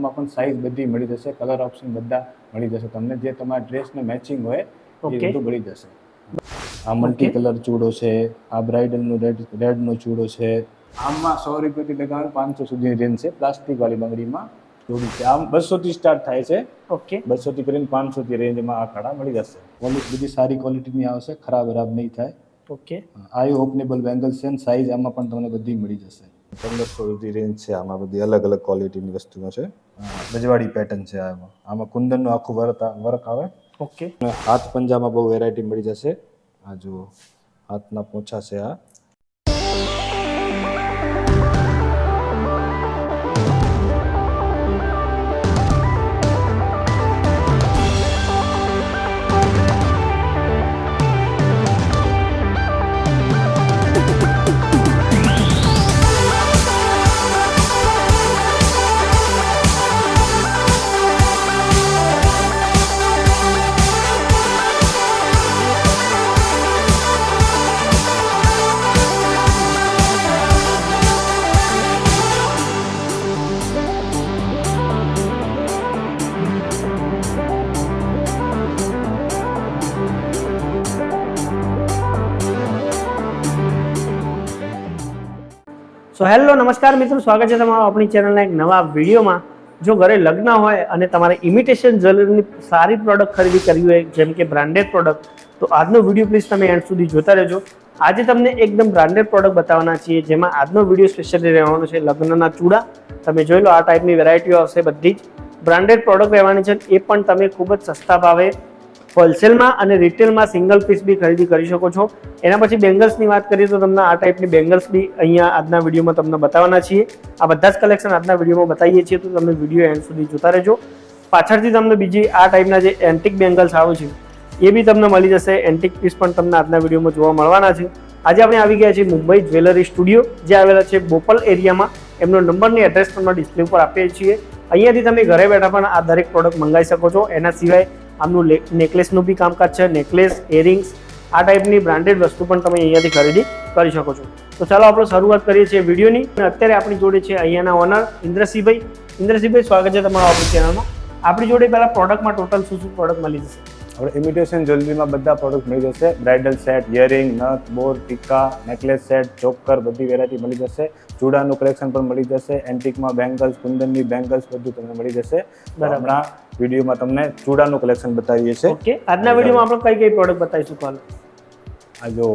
આમાં પણ સાઇઝ બધી મળી જશે કલર ઓપ્શન બધા મળી જશે. તમને જે તમારા ડ્રેસને મેચિંગ હોય એ બધું મળી જશે. આ મલ્ટી કલર ચૂડો છે આ બ્રાઇડલનો રેડ રેડનો ચૂડો છે. આમાં સો રૂપિયાથી લગાવે પાંચસો સુધીની રેન્જ છે. પ્લાસ્ટિક વાળી બંગડીમાં જોડી છે. આમ બસોથી સ્ટાર્ટ થાય છે. ઓકે બસોથી કરીને પાંચસો થી રેન્જમાં આ કડા મળી જશે. ક્વોલિટી બધી સારી ક્વોલિટીની આવશે ખરાબ ખરાબ નહીં થાય. ઓકે આઈ ઓપનેબલ બેંગલ્સ છે સાઇઝ આમાં પણ તમને બધી મળી જશે. પંદરસો સુધી રેન્જ છે આમાં બધી અલગ અલગ ક્વોલિટીની વસ્તુઓ છે. બજવાડી રજવાડી પેટર્ન છે આમાં આમાં કુંદનનું આખું વર્ક વર્ક આવે. ઓકે હાથ પંજામાં બહુ વેરાયટી મળી જશે. આ જુઓ હાથના પોછા છે આ. સો હેલો નમસ્કાર મિત્રો. સ્વાગત છે તમારું આપણી ચેનલના એક નવા વિડીયોમાં. જો ઘરે લગ્ન હોય અને તમારે ઇમિટેશન જ્વેલરીની સારી પ્રોડક્ટ ખરીદી કરવી હોય, જેમ કે બ્રાન્ડેડ પ્રોડક્ટ તો આજનો વીડિયો પ્લીઝ તમે એન્ડ સુધી જોતા રહેજો. આજે તમને એકદમ બ્રાન્ડેડ પ્રોડક્ટ બતાવવાના છીએ, જેમાં આજનો વીડિયો સ્પેશિયલી રહેવાનો છે, લગ્નના ચૂડા. તમે જોઈ લો આ ટાઈપની વેરાયટીઓ આવશે બધી જ. બ્રાન્ડેડ પ્રોડક્ટ રહેવાની છે એ પણ તમે ખૂબ જ સસ્તા ભાવે હોલસેલમાં અને રિટેલમાં સિંગલ પીસ બી ખરીદી કરી શકો છો. એના પછી બેંગલ્સની વાત કરીએ તો તમને આ ટાઈપની બેંગલ્સ બી અહીંયા આજના વિડીયોમાં તમને બતાવવાના છીએ. આ બધા જ કલેક્શન આજના વિડીયોમાં બતાવીએ છીએ, તો તમે વીડિયો એન્ડ સુધી જોતા રહેજો. પાછળથી તમને બીજી આ ટાઈપના જે એન્ટિક બેંગલ્સ આવે છે, એ બી તમને મળી જશે. એન્ટિક પીસ પણ તમને આજના વિડીયોમાં જોવા મળવાના છે. આજે આપણે આવી ગયા છીએ મુંબઈ જ્વેલરી સ્ટુડિયો, જે આવેલા છે બોપલ એરિયામાં. એમનો નંબરની એડ્રેસ તમને ડિસ્પ્લે ઉપર આપીએ છીએ. અહીંયાથી તમે ઘરે બેઠા પણ આ દરેક પ્રોડક્ટ મંગાવી શકો છો. એના સિવાય આમનું નેકલેસનું બી કામકાજ છે, નેકલેસ ઇયરિંગ્સ આ ટાઈપની બ્રાન્ડેડ વસ્તુ પણ તમે અહીંયાથી ખરીદી કરી શકો છો. તો ચાલો આપણે શરૂઆત કરીએ છીએ વિડીયોની. અને અત્યારે આપણી જોડે છે અહીંયાના ઓનર ઇન્દ્રસિંહભાઈ. ઇન્દ્રસિંહભાઈ, સ્વાગત છે તમારા આપણી ચેનલમાં આપણી જોડે પહેલાં પ્રોડક્ટમાં ટોટલ શું શું પ્રોડક્ટ મળી જશે? આપણે ઇમિટેશન જ્વેલરીમાં બધા પ્રોડક્ટ મળી જશે. બ્રાઇડલ સેટ ઇયરિંગ નથ બોર ટીકા નેકલેસ સેટ ચોકર બધી વેરાયટી મળી જશે. ચૂડાનું કલેક્શન પણ મળી જશે. એન્ટિકમાં બેંગલ્સ કુંદનની બેંગલ્સ બધું તમને મળી જશે. આપણા વિડીયોમાં તમને ચૂડાનું કલેક્શન બતાવીએ છીએ. ઓકે. આજના વિડીયોમાં આપણે કઈ કઈ પ્રોડક્ટ બતાવીશું કાલે? આ જો.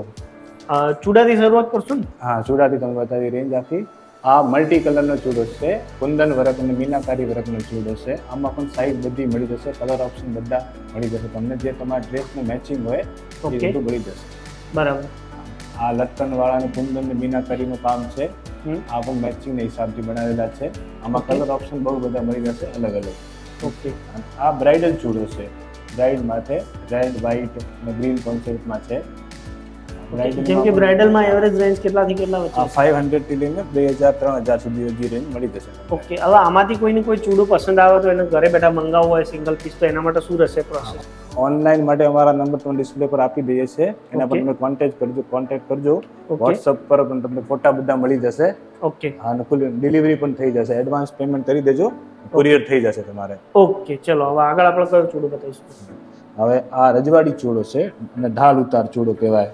ચૂડાથી શરૂઆત કરશું ને? હા ચૂડાથી તમને બતાવી રેન્જ આખી. આ મલ્ટી કલરનો ચૂડો છે. કુંદન વર્ક અને મીનાકારી વર્કનો ચૂડો છે. આમાં પણ સાઇઝ બધી મળી જશે. કલર ઓપ્શન બધા મળી જશે. તમને જે તમારા ડ્રેસનું મેચિંગ હોય એ બધું મળી જશે. બરાબર. આ લટકન વાળાનું કુંદન મીનાકારીનું કામ છે. આ પણ મેચિંગના હિસાબથી બનાવેલા છે. આમાં કલર ઓપ્શન બહુ બધા મળી જશે અલગ અલગ. ઓકે આ બ્રાઇડલ ચૂડો છે. બ્રાઇડ માટે રેડ વ્હાઇટ અને ગ્રીન કોન્સેપ્ટમાં છે. જેમ કે બ્રાઇડલમાં એવરેજ રેન્જ કેટલાથી કેટલા વચ્ચે? ફાઈવ હંડ્રેડથી લઈને બે હજાર ત્રણ હજાર સુધી હજી રેન્જ મળી જશે. ઓકે હવે આમાંથી કોઈને કોઈ ચૂડું પસંદ આવે તો એને ઘરે બેઠા મંગાવવું હોય સિંગલ પીસ તો એના માટે શું રહેશે પ્રોસેસ ઓનલાઈન માટે અમારા નંબર તમને ડિસ્પ્લે પર આપી દઈએ છીએ. એના પર તમે કોન્ટેક્ટ કરજો કોન્ટેક્ટ કરજો. વોટ્સઅપ પર પણ તમને ફોટા બધા મળી જશે. ઓકે અને ફૂલ ડિલિવરી પણ થઈ જશે. એડવાન્સ પેમેન્ટ કરી દેજો. કુરિયર થઈ જશે તમારે. ઓકે ચલો હવે આગળ આપણે કયો ચૂડું બતાવીશું? હવે આ રજવાડી ચૂડો છે અને ઢાલ ઉતાર ચૂડો કહેવાય.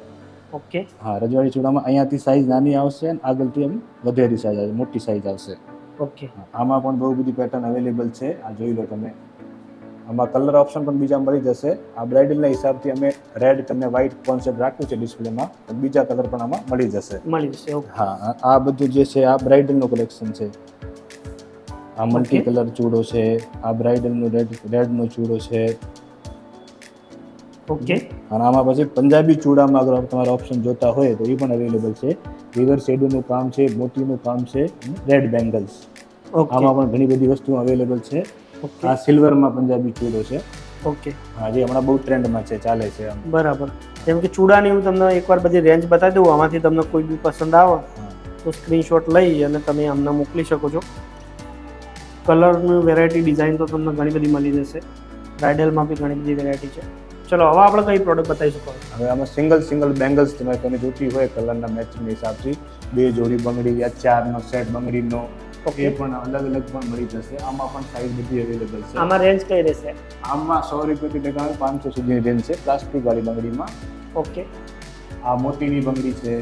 ઓકે. હા રજવાડી ચૂડામાં અહીંયાથી સાઈઝ નાની આવશે અને આગળથી એમ વધેરી સાઈઝ આવશે મોટી સાઈઝ આવશે. ઓકે. આમાં પણ બહુ બધી પેટર્ન અવેલેબલ છે. આ જોઈ લો તમે. આમાં કલર ઓપ્શન પણ બીજા મળી જશે. આ બ્રાઇડલના હિસાબથી અમે રેડ તમને વ્હાઇટ કોન્સેપ્ટ રાખ્યું છે ડિસ્પ્લેમાં બીજા કલર પણ આમાં મળી જશે. મળી જશે હા આ બધું જે છે આ બ્રાઇડલનું કલેક્શન છે. આ મલ્ટી કલર ચૂડો છે આ બ્રાઇડલનું રેડ રેડનો ચૂડો છે ઓકે. અને આમાં પછી પંજાબી ચૂડામાં અગર તમારા ઓપ્શન જોતા હોય તો એ પણ અવેલેબલ છે. રિવર શેડોનું કામ છે મોતીનું કામ છે રેડ બેંગલ્સ ઓકે. આમાં પણ ઘણી બધી વસ્તુઓ અવેલેબલ છે. આ સિલ્વરમાં પંજાબી ચૂડો છે. ઓકે. હા જે હમણાં બહુ ટ્રેન્ડમાં છે ચાલે છે બરાબર. જેમ કે ચૂડાની હું તમને એકવાર બધી રેન્જ બતાવી દઉં આમાંથી તમને કોઈ બી પસંદ આવે. તો સ્ક્રીનશોટ લઈ અને તમે અમને મોકલી શકો છો. કલરની વેરાયટી ડિઝાઇન તો તમને ઘણી બધી મળી જશે. બ્રાઇડલમાં બી ઘણી બધી વેરાયટી છે. ચલો હવે આપણે કઈ પ્રોડક્ટ બતાવી શકો હવે આમાં સિંગલ સિંગલ બેંગલ્સ તમારે તમે જોતી હોય કલરના મેચિંગ હિસાબથી. બે જોડી બંગડી યા ચારનો સેટ બંગડીનો. એ પણ અલગ અલગ પણ મળી જશે. આમાં પણ સાઈઝ બધી અવેલેબલ છે. આમાં રેન્જ કઈ રહેશે? આમાં સો રૂપિયાથી લગાવી પાંચસો સુધીની રેન્જ છે પ્લાસ્ટિક વાળી બંગડીમાં. ઓકે આ મોતીની બંગડી છે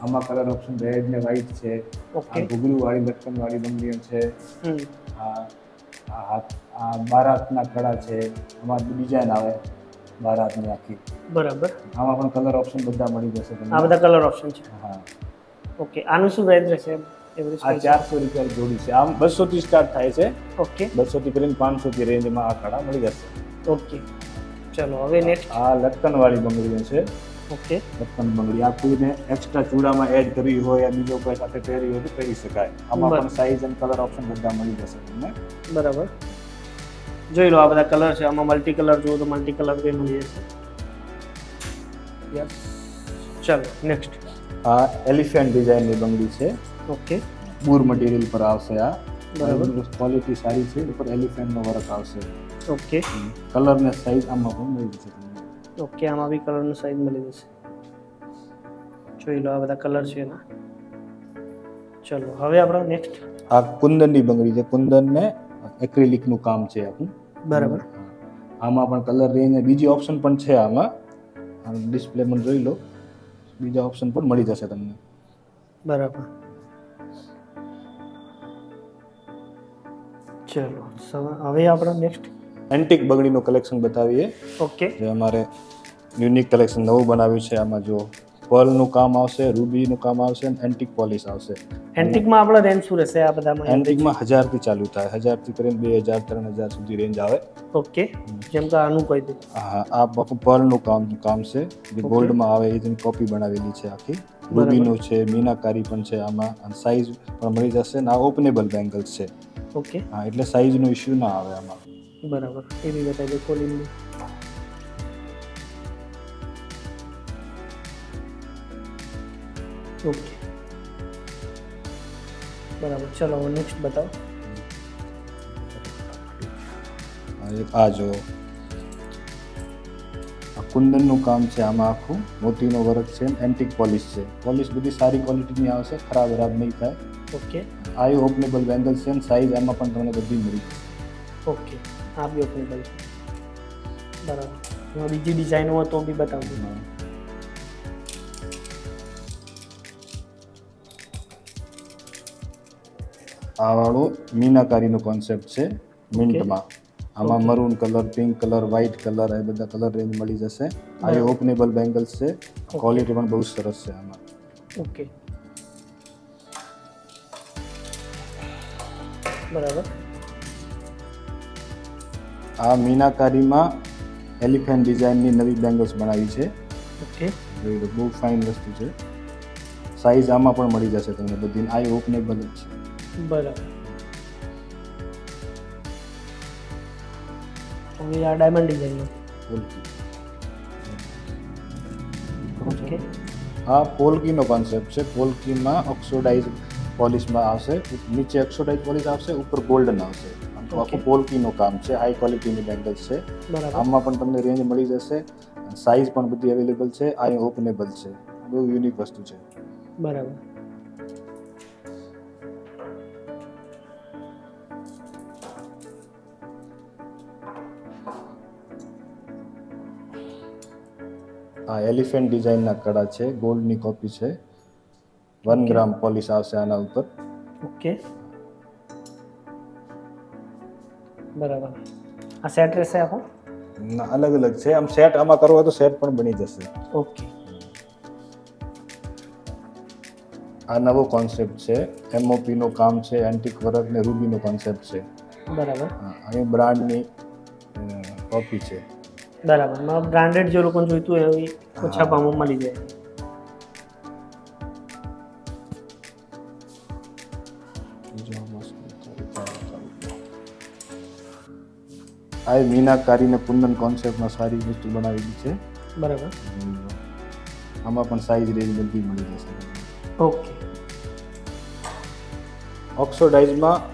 આમાં કલર ઓપ્શન રેડ ને વ્હાઈટ છે. ઓકે ઘૂઘરું વાળી લટકન વાળી બંગડીઓ છે. આ આ હાથ આ બારાતના કળા છે. આમાં ડિઝાઇન આવે. બારાતની આખી. બરાબર. આમાં પણ કલર ઓપ્શન બધા મળી જશે તમને. આ બધા કલર ઓપ્શન છે. હા. ઓકે આનું શું પ્રાઇસ રહેશે? આ ચારસો રૂપિયા જોડી છે. આમ બસો થી સ્ટાર્ટ થાય છે. ઓકે. બસો થી કરીને પાંચસો થી રેન્જમાં આ કડા મળી જશે. ઓકે. ચલો હવે નેક્સ્ટ આ લટકન વાળી બંગડીઓ છે. ઓકે. લટકન બંગડી. આ કોઈને એક્સ્ટ્રા ચૂડામાં એડ કરવી હોય યા બીજો કોઈ સાથે પહેરી હોય તો પહેરી શકાય. આમાં પણ સાઈઝ અને કલર ઓપ્શન બધા મળી જશે તમને. બરાબર. જોઈ લો આ બધા કલર છે. આમાં મલ્ટી કલર જુઓ તો મલ્ટી કલર બી મળી જશે ચલો નેક્સ્ટ આ એલિફન્ટ ડિઝાઇનની બંગડી છે. ઓકે બૂર મટીરિયલ પર આવશે આ. બરાબર. ક્વોલિટી સારી છે. ઉપર એલિફન્ટનો વર્ક આવશે. ઓકે કલર ને સાઈઝ આમાં પણ મળી જશે ઓકે આમાં બી કલરનું સાઇઝ મળી જશે. જોઈ લો આ બધા કલર છે એના. ચલો હવે આપણો નેક્સ્ટ આ કુંદનની બંગડી છે. કુંદન ને એક્રિલિકનું કામ છે આખું બરાબર. આમાં પણ કલર રેન્જ બીજી ઓપ્શન પણ છે આમાં. ડિસ્પ્લે પણ જોઈ લો. બીજા ઓપ્શન પણ મળી જશે તમને. બરાબર. ચલો હવે આપણે નેક્સ્ટ એન્ટિક બગડીનું કલેક્શન બતાવીએ. ઓકે જે અમારે યુનિક કલેક્શન નવું બનાવ્યું છે આમાં જો પર્લનું કામ આવશે રૂબીનું કામ આવશે અને એન્ટિક પોલિશ આવશે. એન્ટિકમાં આપણો રેન્જ શું રહેશે આ બધામાં? એન્ટિકમાં હજારથી ચાલુ થાય. હજારથી કરીને બે હજાર ત્રણ હજાર સુધી રેન્જ આવે. ઓકે જેમ કે આનું કહી દઉં. હા આ પર્લનું કામ કામ છે. જે ગોલ્ડમાં આવે એ તેની કોપી બનાવેલી છે આખી. રૂબીનું છે મીનાકારી પણ છે આમાં. અને સાઇઝ પણ મળી જશે અને આ ઓપનેબલ બેંગલ્સ છે. ઓકે હા એટલે સાઇઝનો ઇશ્યુ ના આવે આમાં. બરાબર. એ બી બતાવી દો ખોલીને ઓકે. બરાબર ચલો હવે નેક્સ્ટ બતાવો. આ જો આ કુંદનનું કામ છે આમાં આખું. મોતીનો વર્ક છે એન્ટિક પોલિશ છે. પોલિશ બધી સારી ક્વોલિટીની આવશે ખરાબ ખરાબ નહીં થાય. ઓકે. આઈ ઓપનેબલ બેંગલ્સ છે સાઈઝ એમાં પણ તમને બધી મળી ઓકે. આ બી ઓપનેબલ છે. બરાબર. બીજી ડિઝાઇન હોય તો બી બતાવજો. આ વાળું મીનાકારીનો કોન્સેપ્ટ છે મિન્ટમાં. આમાં maroon colour pink colour white colour એ બધા કલર રેન્જ મળી જશે. આ ઓપનેબલ બેંગલ્સ છે. ક્વોલિટી પણ બહુ સરસ છે આમાં. ઓકે બરાબર. આ મીનાકારીમાં એલિફન્ટ ડિઝાઇનની નવી બેંગલ્સ બનાવી છે. ઓકે બહુ ફાઇન વસ્તુ છે. સાઇઝ આમાં પણ મળી જશે તમને બધી. આ ઓપનેબલ જ છે. બરાબર. હવે આ ડાયમંડ ડિઝાઇનનો ઓકે. આ પોલકીનો કોન્સેપ્ટ છે. પોલકીમાં ઓક્સોડાઇઝ પોલિશમાં આવશે. નીચે ઓક્સોડાઇઝ પોલિશ આવશે ઉપર ગોલ્ડન આવશે. આખું પોલકીનું કામ છે. હાઈ ક્વોલિટીની બેંગલ્સ છે. બરાબર. આમાં પણ તમને રેન્જ મળી જશે. સાઇઝ પણ બધી અવેલેબલ છે. આ ઓપનેબલ છે. બહુ યુનિક વસ્તુ છે. બરાબર. આ એલિફન્ટ ડિઝાઇનના કડા છે ગોલ્ડની કોપી છે. વન ગ્રામ પોલિશ આવશે આના ઉપર. ઓકે. બરાબર. આ સેટ રહેશે આખો? ના, અલગ અલગ છે. આમ સેટ આમાં કરવો હોય તો સેટ પણ બની જશે. ઓકે. આ નવો કોન્સેપ્ટ છે. એમઓપી નું કામ છે એન્ટિક વર્ક ને રૂબી નો કોન્સેપ્ટ છે. બરાબર. હા, અહીં બ્રાન્ડની કોપી છે. બરાબર. માં બ્રાન્ડેડ જે લોકોને જોઈતું હોય એવી ઓછા ભાવમાં મળી જાય. આ એ મીનાકારી ને કુંદન કોન્સેપ્ટમાં સારી વસ્તુ બનાવેલી છે. બરાબર. આમાં પણ સાઈઝ રેન્જ બધી મળી જશે. ઓકે ઓક્સોડાઇઝમાં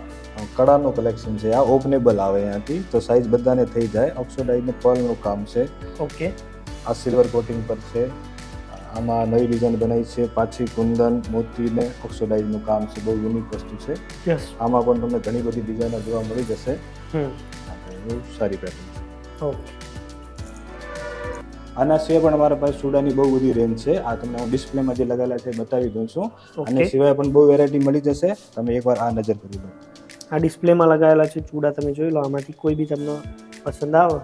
કડાનું કલેક્શન છે. આ ઓપનેબલ આવે અહીંયાથી તો સાઈઝ બધાને થઈ જાય. ઓક્સોડાઇઝ ને પર્લનું કામ છે. ઓકે. આ સિલ્વર કોટિંગ પર છે. આમાં નવી ડિઝાઇન બનાવી છે. પાછી કુંદન મોતી ને ઓક્સોડાઇઝનું કામ છે. બહુ યુનિક વસ્તુ છે. આમાં પણ તમને ઘણી બધી ડિઝાઇનો જોવા મળી જશે. બહુ સારી પેટર્ન છે. ઓકે. આના સિવાય પણ અમારા પાસે સુડાની બહુ બધી રેન્જ છે. આ તમને હું ડિસ્પ્લેમાં જે લગાવેલા છે બતાવી દઉં છું. અને સિવાય પણ બહુ વેરાયટી મળી જશે. તમે એકવાર આ નજર કરી લો. આ ડિસ્પ્લેમાં લગાવેલા છે ચૂડા તમે જોઈ લો આમાંથી કોઈ બી તમને પસંદ આવે.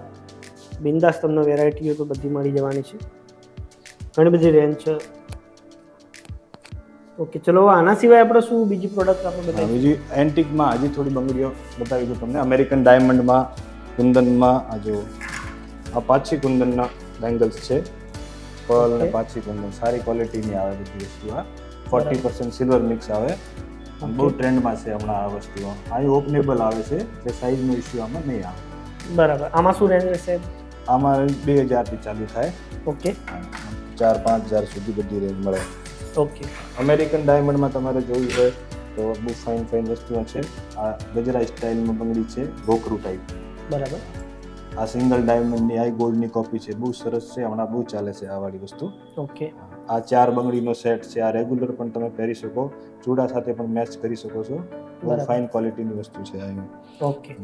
બિંદાસ તમને વેરાયટીઓ તો બધી મળી જવાની છે. ઘણી બધી રેન્જ છે. ઓકે ચલો આના સિવાય આપણે શું બીજી પ્રોડક્ટ આપણે બતાવી બીજી એન્ટિકમાં હજી થોડી બંગડીઓ બતાવી દઉં તમને. અમેરિકન ડાયમંડમાં કુંદનમાં આ જો આ પાછી કુંદનના બેંગલ્સ છે. પર્લ અને. પાછી કુંદન. સારી ક્વોલિટીની આવે બધી વસ્તુ આ ફોર્ટી પર્સન્ટ સિલ્વર મિક્સ આવે. બહુ ટ્રેન્ડમાં છે હમણાં આ વસ્તુઓ. હાઈ ઓપનેબલ આવે છે એટલે સાઇઝનો ઇસ્યુ આમાં નહીં આવે. બરાબર. આમાં શું રેન્જ રહેશે આમાં બે હજારથી ચાલુ થાય. ઓકે. ચાર પાંચ હજાર સુધી બધી રેન્જ મળે. ઓકે. અમેરિકન ડાયમંડમાં તમારે જોવું હોય તો બહુ ફાઇન ફાઇન વસ્તુઓ છે. આ ગજરા સ્ટાઇલમાં બંગડી છે ભોખરું ટાઈપ બરાબર. આ સિંગલ ડાયમંડની આ ગોલ્ડની કોપી છે. બહુ સરસ છે. હમણાં બહુ ચાલે છે આ વાળી વસ્તુ. ઓકે. આ ચાર બંગડીનો સેટ છે. આ રેગ્યુલર પણ તમે પહેરી શકો. ચૂડા સાથે પણ મેચ કરી શકો છો. બહુ ફાઇન ક્વોલિટીની વસ્તુ છે આ ઓકે.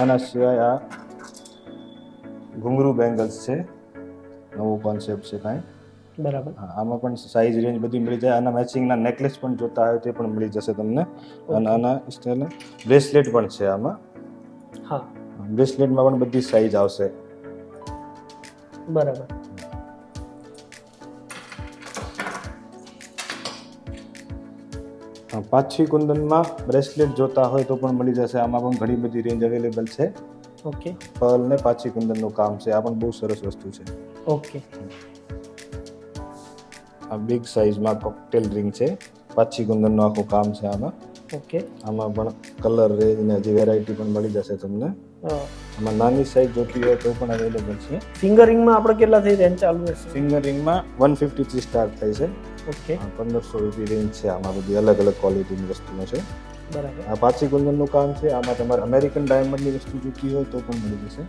આના સિવાય આ ઘુંઘરૂ બેંગલ્સ છે. નવું કોન્સેપ્ટ છે કાંઈ. બરાબર. હા, આમાં પણ સાઇઝ રેન્જ બધી મળી જાય. આના મેચિંગના નેકલેસ પણ જોતા આવે તે પણ મળી જશે તમને. અને આના સ્ટેલ બ્રેસલેટ પણ છે આમાં. હા. બ્રેસલેટમાં પણ બધી સાઇઝ આવશે. બરાબર. પાછી કુંદનમાં બ્રેસલેટ જોતા હોય તો પણ મળી જશે. આમાં પણ ઘણી બધી રેન્જ અવેલેબલ છે. ઓકે. પર્લ ને પાછી કુંદનનું કામ છે. આ પણ બહુ સરસ વસ્તુ છે. ઓકે. આ બિગ સાઇઝમાં કોકટેલ રિંગ છે. પાછી કુંદનનું આખું કામ છે આમાં. ઓકે. આમાં પણ કલર રેન્જ ને હજી વેરાયટી પણ મળી જશે તમને. આમાં નાની સાઇઝ જોતી હોય તો પણ અવેલેબલ છે. ફિંગર રિંગમાં આપણે કેટલાથી રેન્જ ચાલુ છે ફિંગર રિંગમાં વન ફિફ્ટીથી સ્ટાર્ટ થાય છે. ઓકે. પંદરસો રૂપિયા રેન્જ છે. આમાં બધી અલગ અલગ ક્વોલિટીની વસ્તુઓ છે. બરાબર. આ પાછી કુંદનનું કામ છે. આમાં તમારે અમેરિકન ડાયમંડની વસ્તુ જોતી હોય તો પણ મળી જશે.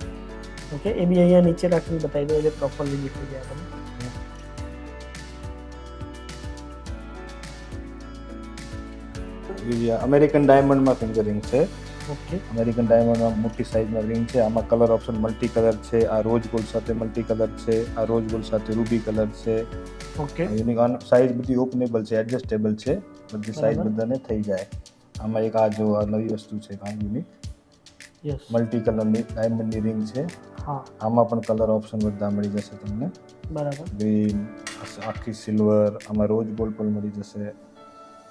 ઓકે એ બી અહીંયા નીચે રાખીને બતાવી દો એટલે પ્રોપરલી દેખાઈ જાય આપણને. અમેરિકન ડાયમંડમાં ફિંગર રિંગ છે. ઓકે. અમેરિકન ડાયમંડમાં મોટી સાઇઝમાં રિંગ છે. આમાં કલર ઓપ્શન મલ્ટી કલર છે. આ રોજ ગોલ્ડ સાથે મલ્ટી કલર છે. આ રોજ ગોલ્ડ સાથે રૂબી કલર છે. ઓકે યુનિકોર્ન સાઇઝ બધી ઓપનેબલ છે એડજસ્ટેબલ છે. બધી સાઇઝ. બધાને થઈ જાય. આમાં એક આ જો આ નવી વસ્તુ છે કાંઈ યુનિક યસ મલ્ટી કલરની ડાયમંડની રિંગ છે. હા. આમાં પણ કલર ઓપ્શન બધા મળી જશે તમને. બરાબર. ગ્રીન આખી સિલ્વર આમાં રોજ ગોલ્ડ પણ મળી જશે.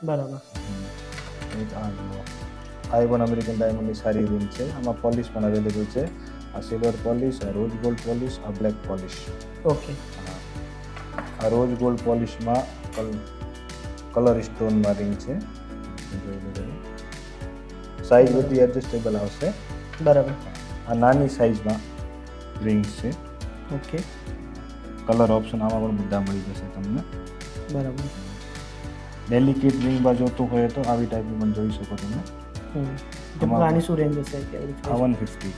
બરાબર. એક આ જુઓ. આ પણ અમેરિકન ડાયમંડની સારી રિંગ છે. આમાં પોલિશ પણ અવેલેબલ છે. આ સિલ્વર પોલિશ આ રોજ ગોલ્ડ પોલિશ આ બ્લેક પોલિશ ઓકે આ રોજ ગોલ્ડ પોલિશમાં કલ કલર સ્ટોનમાં રિંગ છે. સાઇઝ બધી એડજસ્ટેબલ આવશે. બરાબર. આ નાની સાઇઝમાં રિંગ્સ છે. ઓકે કલર ઓપ્શન આમાં પણ બધા મળી જશે તમને. બરાબર. ડેલિકેટ રિંગમાં જોતું હોય તો આવી ટાઈપની પણ જોઈ શકો તમે. આની શું રેન્જ હશે આ વન ફિફ્ટી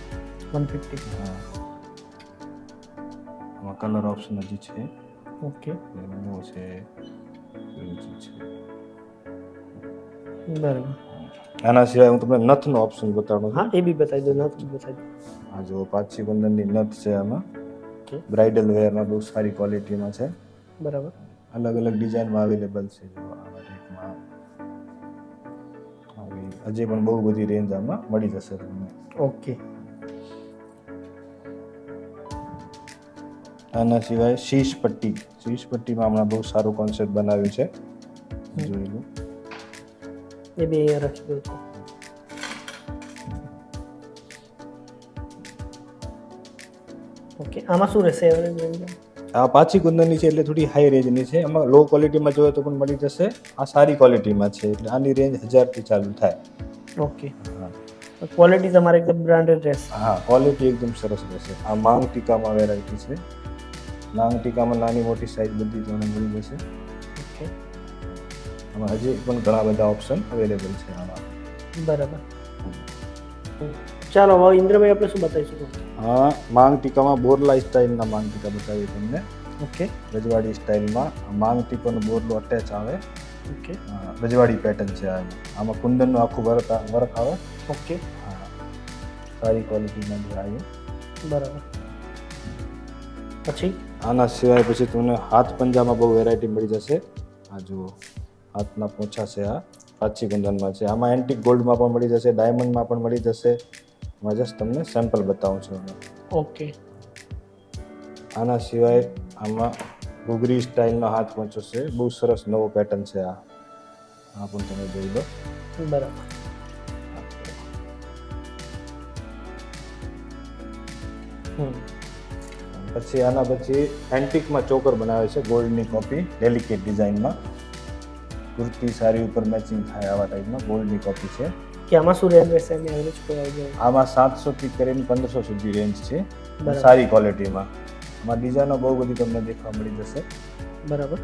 વન ફિફ્ટી હા. કલર ઓપ્શન હજી છે. ઓકે રેનબો છે એવું છે બરાબર આના સિવાય હું તમને નથનો ઓપ્શન બતાડું હા એ બી બતાવી દો નથ બતાવી આ જો પાછી પંદરની નથ છે આમાં ઓકે બ્રાઇડલ વેરમાં બહુ સારી ક્વોલિટીમાં છે બરાબર અલગ અલગ ડિઝાઇનમાં અવેલેબલ છે જો આવા ટાઈપમાં હજી પણ બહુ બધી રેન્જ આમાં મળી જશે તમને ઓકે આના સિવાય શીશ પટ્ટી. શીશ પટ્ટીમાં હમણાં બહુ સારું કોન્સેપ્ટ બનાવ્યું છે. જોઈ લો. એ બે અહીંયા છે. ઓકે આમાં શું રહેશે? Average range? આ પાછી કુંદનની છે એટલે થોડી હાઈ રેન્જની છે. એમાં લો ક્વોલિટીમાં જોઈએ તો પણ મળી જશે. આ સારી ક્વોલિટીમાં છે એટલે આની રેન્જ હજારથી ચાલુ થાય. ઓકે. ક્વોલિટી તમારે એકદમ બ્રાન્ડેડ રહેશે. હા ક્વોલિટી એકદમ સરસ રહેશે. આ માંગ ટીકામાં વેરાયટી છે. માંગ ટીકામાં નાની મોટી સાઇઝ બધી તમને મળી જશે ઓકે. આમાં હજી પણ ઘણા બધા ઓપ્શન અવેલેબલ છે આમાં. બરાબર. ચાલો હવે ઇન્દ્રભાઈ આપણે શું બતાવીશું હા માંગ ટીકામાં બોરલા સ્ટાઇલના માંગ ટીકા બતાવીએ તમને. ઓકે. રજવાડી સ્ટાઇલમાં માંગ ટીકોનો બોરલો અટેચ આવે. ઓકે. રજવાડી પેટર્ન છે આમાં કુંદનનું આખું વર્ક વર્ક આવે. ઓકે. હા. સારી ક્વોલિટીમાં જે આવ્યું બરાબર. પછી? આના સિવાય પછી તમને હાથ પંજામાં બહુ વેરાયટી મળી જશે. આ જુઓ હાથના પોછા છે આ પાછી ગંધનમાં છે. આમાં એન્ટિક ગોલ્ડમાં પણ મળી જશે ડાયમંડમાં પણ મળી જશે. હું જસ્ટ તમને સેમ્પલ બતાવું છું ઓકે આના સિવાય આમાં ઘૂઘરી સ્ટાઇલનો હાથ પહોંચો છે. બહુ સરસ નવો પેટર્ન છે આ. આ પણ તમે જોઈ લો. બરાબર. હમ. પછી આના પછી એન્ટિકમાં ચોકર બનાવે છે ગોલ્ડની કોપી ડેલિકેટ ડિઝાઇનમાં કુર્તી સારી ઉપર મેચિંગ થાય આવા ટાઈપમાં ગોલ્ડની કોપી છે. કે આમાં શું રેન્જ રહેશે એની એવરેજ કોઈ આઈડિયા આમાં સાતસોથી કરીને પંદરસો સુધી રેન્જ છે સારી ક્વોલિટીમાં આમાં ડિઝાઇનો બહુ બધી તમને દેખવા મળી જશે. બરાબર.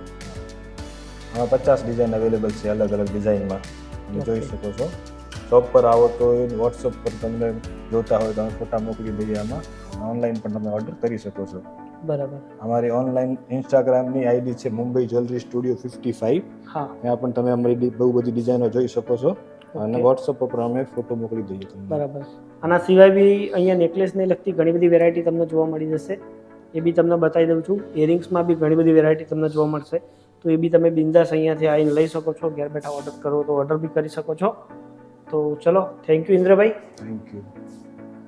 આમાં પચાસ ડિઝાઇન અવેલેબલ છે અલગ અલગ ડિઝાઇનમાં તમે જોઈ શકો છો. શોપ પર આવો તો વોટ્સઅપ પર તમને જોતા હોય તો અમે ફોટા મોકલી દઈએ આમાં. ઓનલાઈન પણ તમે ઓર્ડર કરી શકો છો. બરાબર. અમારી ઓનલાઈન ઇન્સ્ટાગ્રામની આઈડી છે Mumbai jewellery studio fifty five હા. ત્યાં પણ તમે અમારી બહુ બધી ડિઝાઇનો જોઈ શકો છો. અને. વોટ્સઅપ પર અમે ફોટો મોકલી દઈએ તમને. બરાબર. આના સિવાય બી અહીંયા નેકલેસને લગતી ઘણી બધી વેરાયટી તમને જોવા મળી જશે. એ બી તમને બતાવી દઉં છું. ઇયરિંગ્સમાં બી ઘણી બધી વેરાયટી તમને જોવા મળશે. તો એ બી તમે બિંદાસ અહીંયાથી આવીને લઈ શકો છો. ઘેર બેઠા ઓર્ડર કરો તો ઓર્ડર બી કરી શકો છો. તો ચલો થેન્ક યુ ઇન્દ્રભાઈ. Thank you